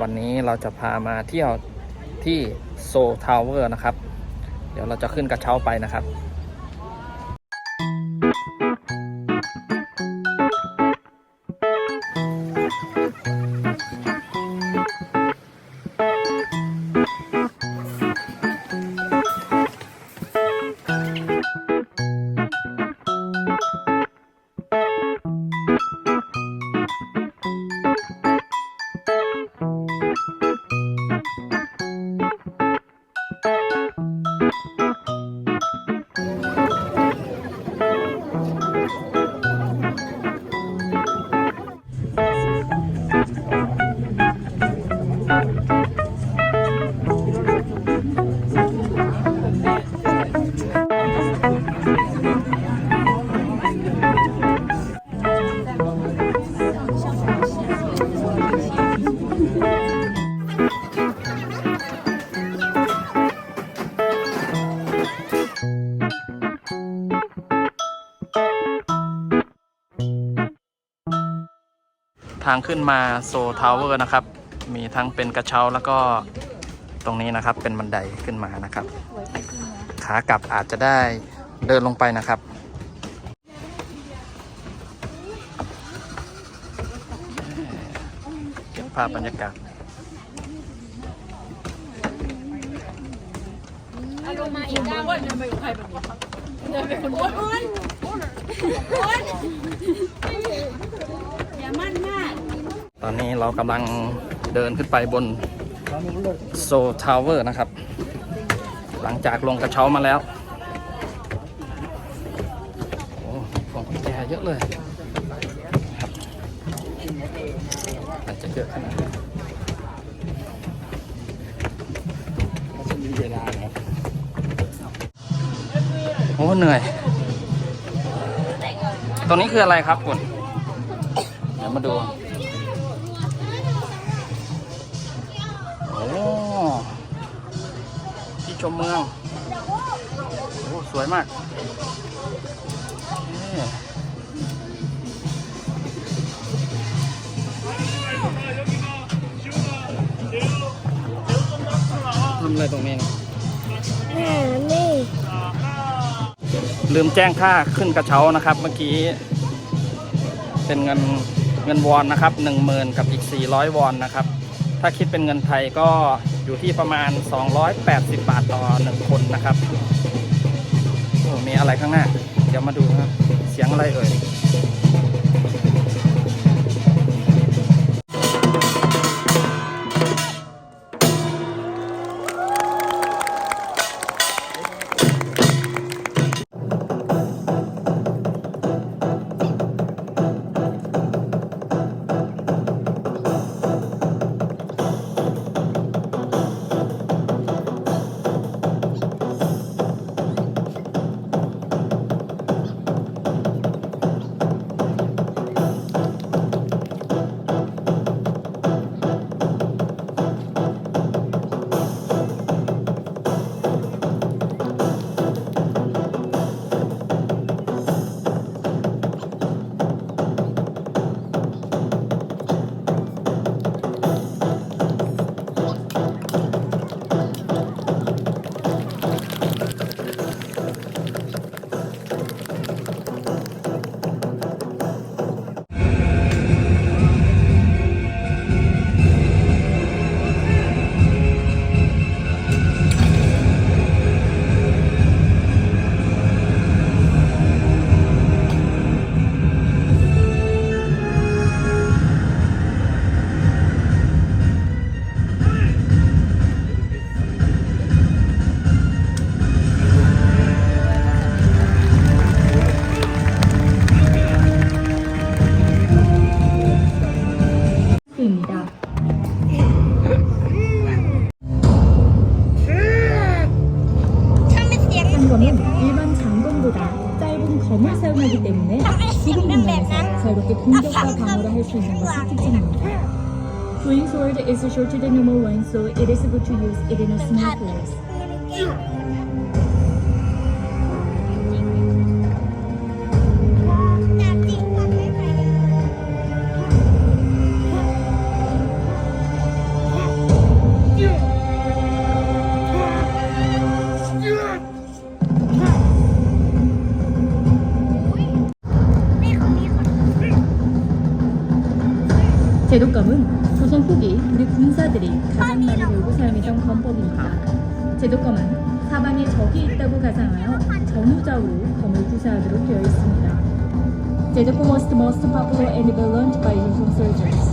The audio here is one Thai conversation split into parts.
วันนี้เราจะพามาเที่ยวที่โซทาวเวอร์นะครับ เดี๋ยวเราจะขึ้นกระเช้าไปนะครับางขึ้นมาโซทาวเวอร์นะครับ มีทั้งเป็นกระเช้าแล้วก็ตรงนี้นะครับเป็นบันไดขึ้นมานะครับ ขากลับอาจจะได้เดินลงไปนะครับ เก็บภาพบรรยากาศลงมาอีกด้านว่าจะไปกับใครแบบนี้เดินไปคนเดียว ตอนนี้เรากำลังเดินขึ้นไปบนโซทาวเวอร์นะครับ หลังจากลงกระเช้ามาแล้ว โอ้ของกุญแจเยอะเลยครับอาจจะเยอะขนาดนี้จะมีเวลาครับโอ้เหนื่อย ตรงนี้คืออะไรครับคุณ เดี๋ยวมาดู ชมเมืองโอ้สวยมากทำอะไรตรงนี้นี่ยแม่นี่ลืมแจ้งค่าขึ้นกระเช้านะครับ เมื่อกี้ เป็นเงินเงินวอนนะครับ10,000กับอีก400วอนนะครับ ถ้าคิดเป็นเงินไทยก็ อยู่ที่ประมาณ 280 บาทต่อ1คนนะครับโอ้มีอะไรข้างหน้า เดี๋ยวมาดูครับ เสียงอะไรเอ่ย Clean sword is shorter than normal one, so it is good to use it in a small place. 제독감은 조선 후기 우리 군사들이 가장 많이 배우고 사용했던 권법입니다. 제독감은 사방에 적이 있다고 가상하여 전후좌우로 검을 구사하도록 되어 있습니다. 제독감 was the most popular and learned by Joseon soldiers.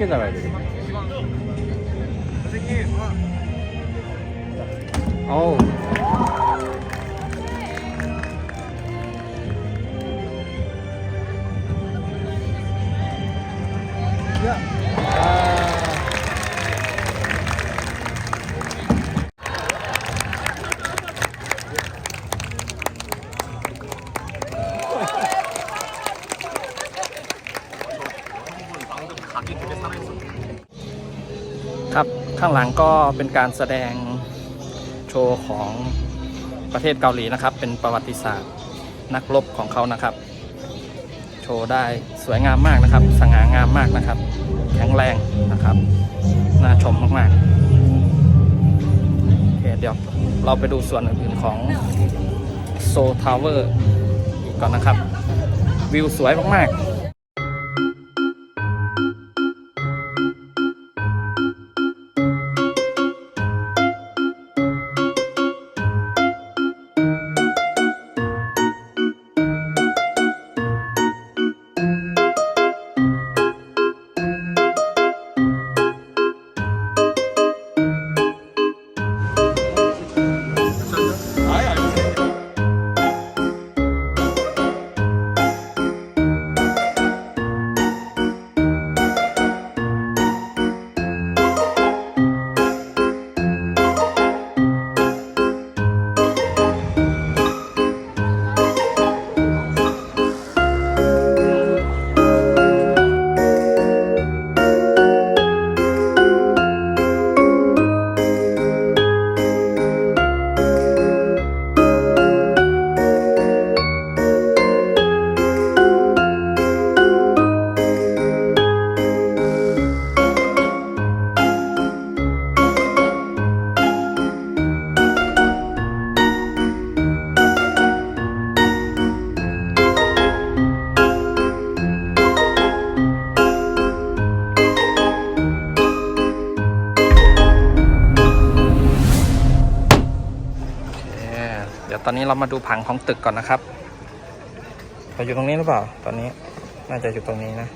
けじゃ ข้างหลังก็เป็นการแสดงโชว์ของประเทศเกาหลีนะครับ เป็นประวัติศาสตร์นักรบของเขานะครับ โชว์ได้สวยงามมากนะครับ สง่างามมากนะครับ แข็งแรงนะครับ น่าชมมากๆโอเคเดี๋ยวเราไปดูส่วนอื่นๆของโซทาวเวอร์อีกก่อนนะครับ วิวสวยมากๆ เรามาดูผังของตึกก่อนนะครับเราอยู่ตรงนี้หรือเปล่า ตอนนี้น่าจะอยู่ตรงนี้นะ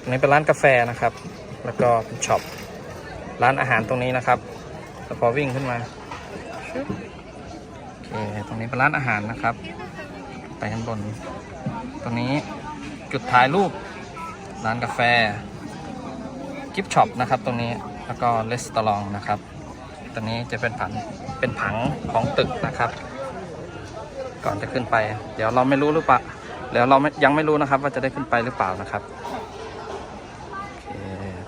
ตรงนี้เป็นร้านกาแฟนะครับ แล้วก็เป็นช็อปร้านอาหารตรงนี้นะครับแล้วพอวิ่งขึ้นมาโอเคตรงนี้เป็นร้านอาหารนะครับไปข้างบน ตรงนี้จุดถ่ายรูปร้านกาแฟกิฟช็อปนะครับตรงนี้แล้วก็เลสตอรองนะครับตอนนี้จะเป็นผังเป็นผังของตึกนะครับ ก่อนจะขึ้นไป เดี๋ยวเราไม่รู้หรือเปล่าเดี๋ยวเรายังไม่รู้นะครับ ว่าจะได้ขึ้นไปหรือเปล่านะครับโอเค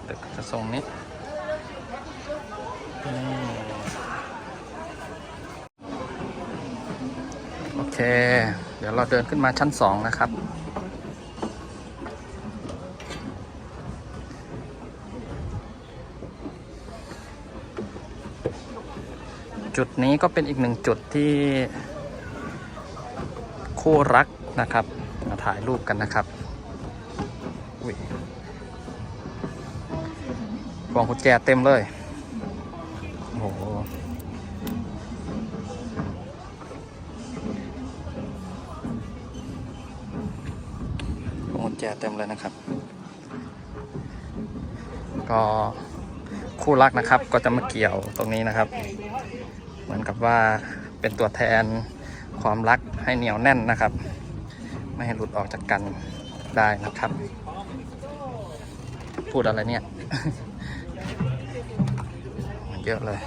ตึกจะทรงนี้โอเค เดี๋ยวเราเดินขึ้นมาชั้นสองนะครับจุดนี้ก็เป็นอีกหนึ่งจุดที่ คู่รักนะครับมาถ่ายรูปกันนะครับอุ้ยพวงกุญแจเต็มเลย โอ้โหพวงกุญแจเต็มเลยนะครับ ก็คู่รักนะครับก็จะมาเกี่ยวตรงนี้นะครับ เหมือนกับว่าเป็นตัวแทนความรัก ให้เหนียวแน่นนะครับ ไม่ให้หลุดออกจากกันได้นะครับ พูดอะไรเนี่ย เยอะเลย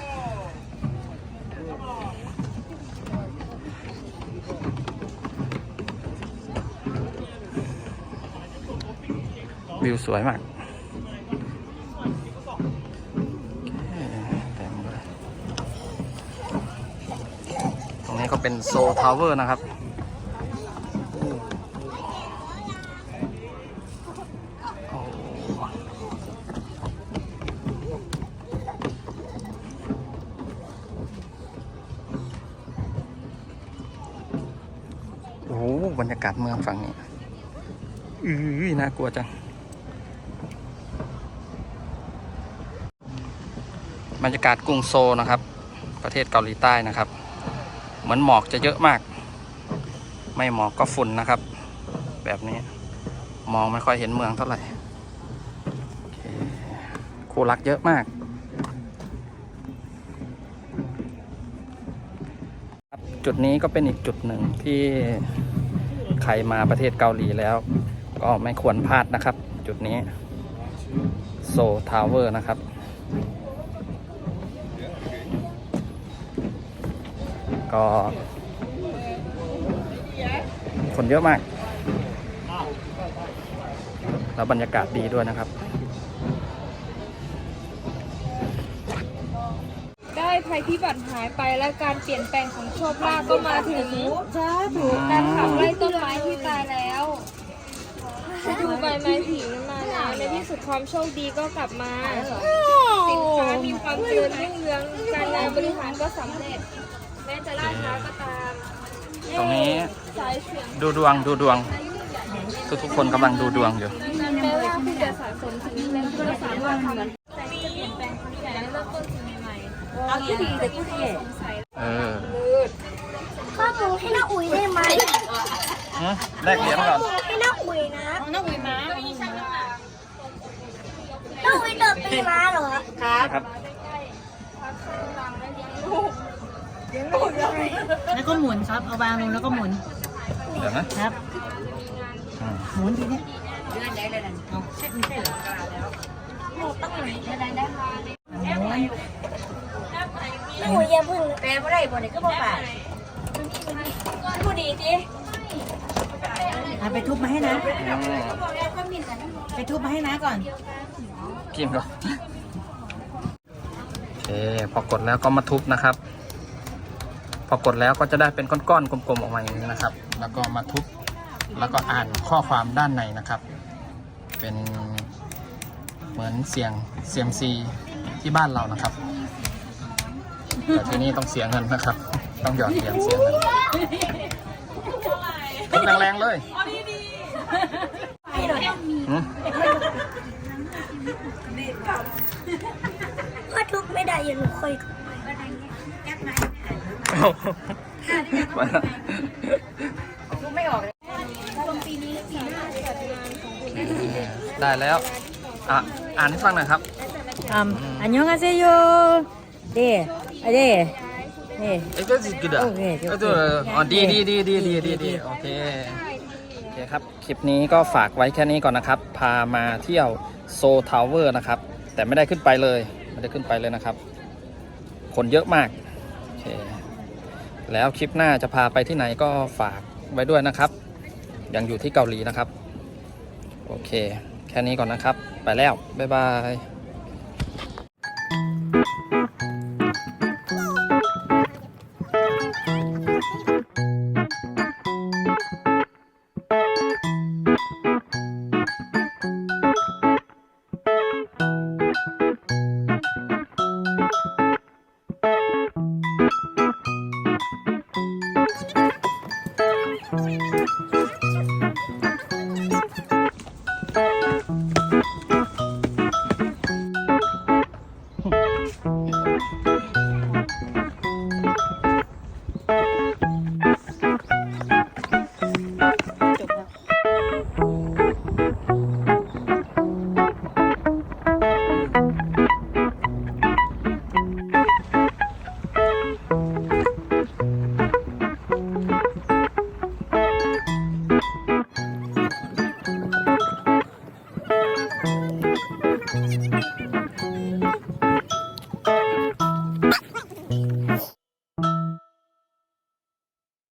วิวสวยมากโอเคเต็มเลยตรงนี้ก็เป็นโซทาวเวอร์นะครับ บรรยากาศเมืองฝั่งนี้ อือน่ากลัวจัง บรรยากาศกรุงโซนะครับ ประเทศเกาหลีใต้นะครับ เหมือนหมอกจะเยอะมาก ไม่หมอกก็ฝุ่นนะครับ แบบนี้ มองไม่ค่อยเห็นเมืองเท่าไหร่คู่รักเยอะมากจุดนี้ก็เป็นอีกจุดหนึ่งที่ ครมาประเทศเกาหลีแล้ว ก็ไม่ควรพลาดนะครับ จุดนี้โซทาวเวอร์นะครับก็คนเยอะมาก แล้วบรรยากาศดีด้วยนะครับ ภัยพิบัติหายไปและการเปลี่ยนแปลงของโชคลาภก็มาถึงการขับไล่ต้นไม้ที่ตายแล้วฤดูใบไม้ผลิมาแล้วในที่สุดความโชคดีก็กลับมา สินค้ามีความเจริญรุ่งเรืองการงานบริหารก็สำเร็จ แม้จะล่าช้าก็ตามตรงนี้สายเสียงดูดวงดูดวง ทุกๆคนกำลังดูดวงอยู่แม้ว่าผู้จะสะสมถึงเล่นก็สามารถทำ เอาที่ดีแต่ที่ดีสงสัยเออข้อมูลให้น้าอุ๋ยได้ไหมหึแลกเหรียญก่อนให้น้าอุ๋ยนะน้าอุ๋ยม้าน้าอุ๋ยเติบตีม้าเหรอนะครับแล้วก็หมุนครับ เอาวางลงแล้วก็หมุน เดี๋ยวนะครับอืมหมุนทีนี้หนูต้องไหนหมุนน้า อุ๋ยอย่าเพิ่งแปลว่าไรบ่เนี่ยก็บอกว่าผู้ดีจีเอาไปทุบมาให้นะอืมไปทุบมาให้นะก่อนพิมพ์ก่อนโอเคพอกดแล้วก็มาทุบนะครับ พอกดแล้วก็จะได้เป็นก้อนๆกลมๆออกมาอย่างนี้นะครับ แล้วก็มาทุบแล้วก็อ่านข้อความด้านในนะครับ เป็นเหมือนเสียงเสียงซีที่บ้านเรานะครับ แต่ที่นี่ต้องเสียเงินนะครับ ต้องหยอดเหรียญเสียเงินทุบแรงๆเลยหืมก็ทุกไม่ได้อยังหนูเคยได้แล้ว อะ อ่านให้ฟังหน่อยครับอืมอันยองอาเซโยเด้อะเด้เด้เอ้ยก็สิ good อะโอเคโอเคก็ตัวอ๋อดีดีดีดีดีดีดีโอเค โอเคครับ คลิปนี้ก็ฝากไว้แค่นี้ก่อนนะครับ พามาเที่ยวโซทาวเวอร์นะครับ แต่ไม่ได้ขึ้นไปเลย ไม่ได้ขึ้นไปเลยนะครับ คนเยอะมาก โอเค แล้วคลิปหน้าจะพาไปที่ไหนก็ฝากไว้ด้วยนะครับ ยังอยู่ที่เกาหลีนะครับ โอเค แค่นี้ก่อนนะครับ ไปแล้ว บ๊ายบาย